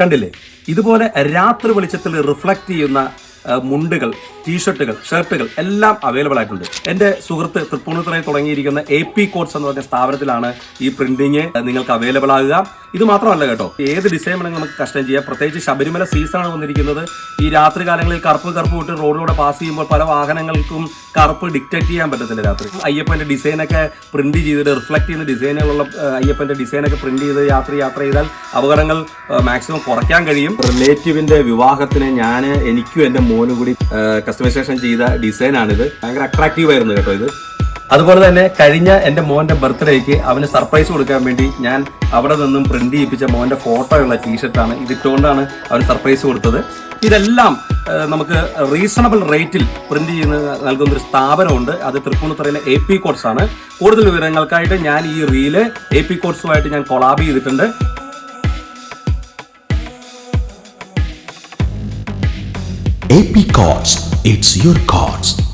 കണ്ടില്ലേ? ഇതുപോലെ രാത്രി വെളിച്ചത്തിൽ റിഫ്ലക്ട് ചെയ്യുന്ന മുണ്ടുകൾ ടീഷർട്ടുകൾ ഷർട്ടുകൾ എല്ലാം അവൈലബിൾ ആയിട്ടുണ്ട്. എന്റെ സുഹൃത്ത് തൃപ്പൂണിത്തുറയിൽ തുടങ്ങിയിരിക്കുന്ന എ പി കോഡ്സ് എന്ന് പറഞ്ഞ സ്ഥാപനത്തിലാണ് ഈ പ്രിന്റിങ് നിങ്ങൾക്ക് അവൈലബിൾ ആകുക. ഇത് മാത്രമല്ല കേട്ടോ ഏത് ഡിസൈൻ വേണമെങ്കിൽ നമുക്ക് കസ്റ്റം ചെയ്യാം. പ്രത്യേകിച്ച് ശബരിമല സീസണാണ് വന്നിരിക്കുന്നത്. ഈ രാത്രി കാലങ്ങളിൽ കറുപ്പ് കറുപ്പ് വിട്ട് റോഡിലൂടെ പാസ് ചെയ്യുമ്പോൾ പല വാഹനങ്ങൾക്കും കറുപ്പ് ഡിക്റ്റേറ്റ് ചെയ്യാൻ പറ്റത്തില്ല രാത്രി. അയ്യപ്പന്റെ ഡിസൈനൊക്കെ പ്രിന്റ് ചെയ്തിട്ട് റിഫ്ലക്ട് ചെയ്യുന്ന ഡിസൈനുകളുള്ള അയ്യപ്പന്റെ ഡിസൈനൊക്കെ പ്രിന്റ് ചെയ്ത് യാത്ര യാത്ര ചെയ്താൽ അപകടങ്ങൾ മാക്സിമം കുറയ്ക്കാൻ കഴിയും. റിലേറ്റീവിന്റെ വിവാഹത്തിന് ഞാൻ എനിക്കും എന്റെ മോനും കൂടി കസ്റ്റമൈസേഷൻ ചെയ്ത ഡിസൈനാണിത്. ഭയങ്കര അട്രാക്റ്റീവ് ആയിരുന്നു കേട്ടോ ഇത്. അതുപോലെ തന്നെ കഴിഞ്ഞ എന്റെ മോന്റെ ബർത്ത്ഡേക്ക് അവന് സർപ്രൈസ് കൊടുക്കാൻ വേണ്ടി ഞാൻ അവിടെ നിന്നും പ്രിന്റ് ചെയ്യിപ്പിച്ച മോന്റെ ഫോട്ടോ ഉള്ള ടീഷർട്ടാണ് ഇതിട്ടുകൊണ്ടാണ് അവന് സർപ്രൈസ് കൊടുത്തത്. ഇതെല്ലാം നമുക്ക് റീസണബിൾ റേറ്റിൽ പ്രിന്റ് ചെയ്യുന്ന നൽകുന്ന ഒരു സ്ഥാപനമുണ്ട്. അത് തൃപ്പൂണിത്തുറയിലെ എ പി കോഡ്സ് ആണ്. കൂടുതൽ വിവരങ്ങൾക്കായിട്ട് ഞാൻ ഈ റീൽ എ പി കോഡ്സുമായിട്ട് ഞാൻ കൊളാബ് ചെയ്തിട്ടുണ്ട്. AP Cards. It's your cards.